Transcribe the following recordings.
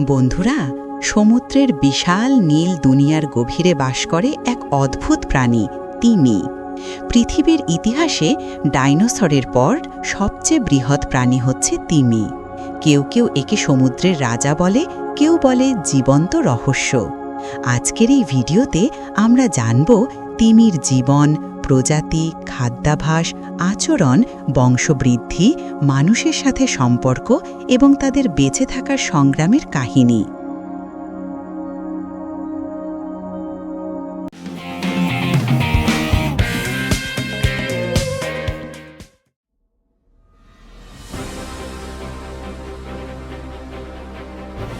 বন্ধুরা, সমুদ্রের বিশাল নীল দুনিয়ার গভীরে বাস করে এক অদ্ভুত প্রাণী, তিমি। পৃথিবীর ইতিহাসে ডাইনোসরের পর সবচেয়ে বৃহৎ প্রাণী হচ্ছে তিমি। কেউ কেউ একে সমুদ্রের রাজা বলে, কেউ বলে জীবন্ত রহস্য। আজকের এই ভিডিওতে আমরা জানব তিমির জীবন প্রজাতি, খাদ্যাভাস, আচরণ, বংশবৃদ্ধি, মানুষের সাথে সম্পর্ক এবং তাদের বেঁচে থাকার সংগ্রামের কাহিনী।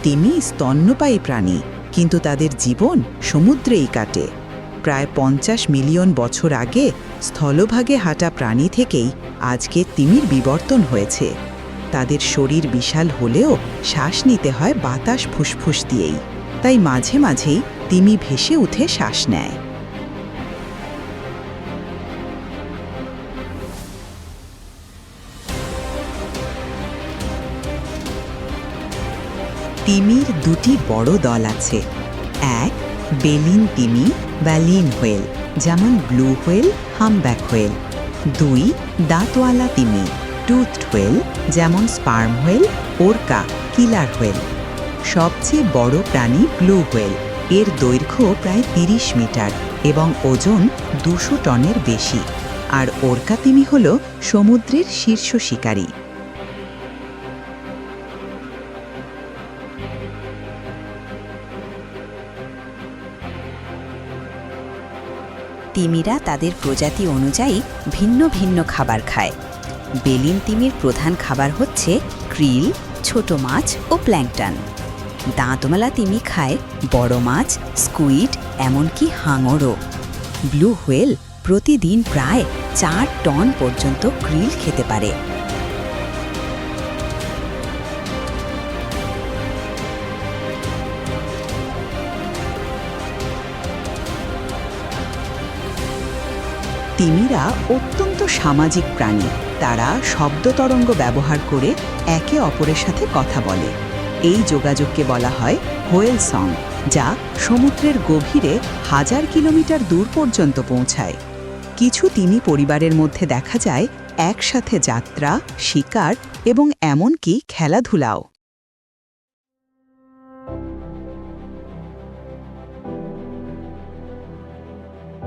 তিমি স্তন্যপায়ী প্রাণী, কিন্তু তাদের জীবন সমুদ্রেই কাটে। প্রায় পঞ্চাশ মিলিয়ন বছর আগে স্থলভাগে হাঁটা প্রাণী থেকেই আজকে তিমির বিবর্তন হয়েছে। তাদের শরীর বিশাল হলেও শ্বাস নিতে হয় বাতাস ফুসফুস দিয়েই। তাই মাঝে মাঝেই তিমি ভেসে উঠে শ্বাস নেয়। তিমির দুটি বড় দল আছে। এক, বেলিন তিমি বা লিন হোয়েল যেমন ব্লু হোয়েল হামব্যাক হোয়েল দুই, দাঁতওয়ালা তিমি টুথড হোয়েল যেমন sperm whale orca killer whale সবচেয়ে বড় প্রাণী ব্লু হোয়েল এর দৈর্ঘ্য প্রায় ৩০ মিটার এবং ওজন দুশো টনের বেশি। আর ওরকা তিমি হল সমুদ্রের শীর্ষ শিকারী। তিমিরা তাদের প্রজাতি অনুযায়ী ভিন্ন ভিন্ন খাবার খায়। বেলিন তিমির প্রধান খাবার হচ্ছে ক্রিল, ছোট মাছ ও প্ল্যাংটন। দাঁতমালা তিমি খায় বড় মাছ, স্কুইড, এমনকি হাঙরও। ব্লু হুয়েল প্রতিদিন প্রায় চার টন পর্যন্ত ক্রিল খেতে পারে। তিমিরা অত্যন্ত সামাজিক প্রাণী। তারা শব্দ তরঙ্গ ব্যবহার করে একে অপরের সাথে কথা বলে। এই যোগাযোগকে বলা হয় হোয়েল সং, যা সমুদ্রের গভীরে হাজার কিলোমিটার দূর পর্যন্ত পৌঁছায়। কিছু তিমি পরিবারের মধ্যে দেখা যায় একসাথে যাত্রা, শিকার এবং এমনকি খেলাধুলাও।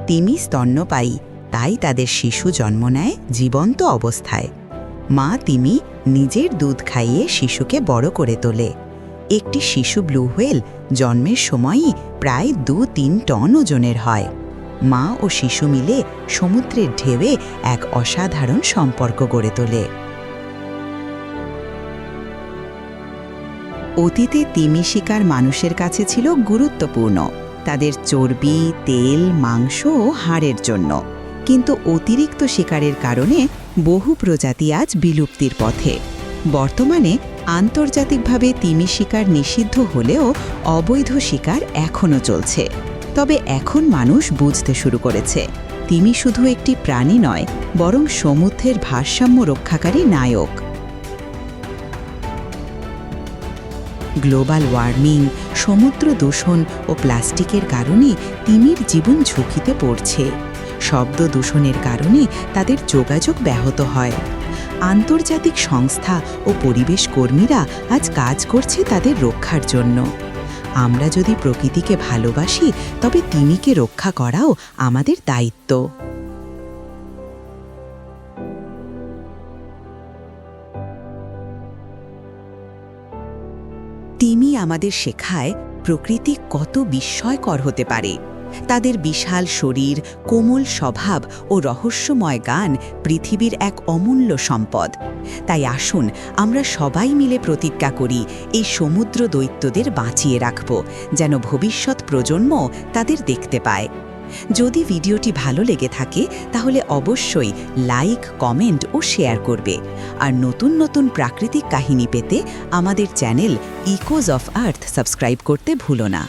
তিমি স্তন্যপায়ী তাই তাদের শিশু জন্ম নেয় জীবন্ত অবস্থায়। মা তিমি নিজের দুধ খাইয়ে শিশুকে বড় করে তোলে। একটি শিশু ব্লু হোয়েল জন্মের সময়ই প্রায় দু তিন টন ওজনের হয়। মা ও শিশু মিলে সমুদ্রের ঢেউয়ে এক অসাধারণ সম্পর্ক গড়ে তোলে। অতীতে তিমি শিকার মানুষের কাছে ছিল গুরুত্বপূর্ণ। তাদের চর্বি, তেল, মাংস ও হাড়ের জন্য। কিন্তু অতিরিক্ত শিকারের কারণে বহু প্রজাতি আজ বিলুপ্তির পথে। বর্তমানে আন্তর্জাতিকভাবে তিমি শিকার নিষিদ্ধ হলেও অবৈধ শিকার এখনও চলছে। তবে এখন মানুষ বুঝতে শুরু করেছে, তিমি শুধু একটি প্রাণী নয়, বরং সমুদ্রের ভারসাম্য রক্ষাকারী নায়ক। গ্লোবাল ওয়ার্মিং, সমুদ্র দূষণ ও প্লাস্টিকের কারণে তিমির জীবন ঝুঁকিতে পড়ছে। শব্দ দূষণের কারণে তাদের যোগাযোগ ব্যাহত হয়। আন্তর্জাতিক সংস্থা ও পরিবেশ কর্মীরা আজ কাজ করছে তাদের রক্ষার জন্য। আমরা যদি প্রকৃতিকে ভালোবাসি, তবে তিনিকে রক্ষা করাও আমাদের দায়িত্ব। তিমি আমাদের শেখায় প্রকৃতি কত বিস্ময়কর হতে পারে। তাদের বিশাল শরীর, কোমল স্বভাব ও রহস্যময় গান পৃথিবীর এক অমূল্য সম্পদ। তাই আসুন, আমরা সবাই মিলে প্রতিজ্ঞা করি, এই সমুদ্র দৈত্যদের বাঁচিয়ে রাখব, যেন ভবিষ্যৎ প্রজন্ম তাদের দেখতে পায়। যদি ভিডিওটি ভালো লেগে থাকে, তাহলে অবশ্যই লাইক, কমেন্ট ও শেয়ার করবে। আর নতুন নতুন প্রাকৃতিক কাহিনী পেতে আমাদের channel Echoes of Earth subscribe করতে ভুলো না।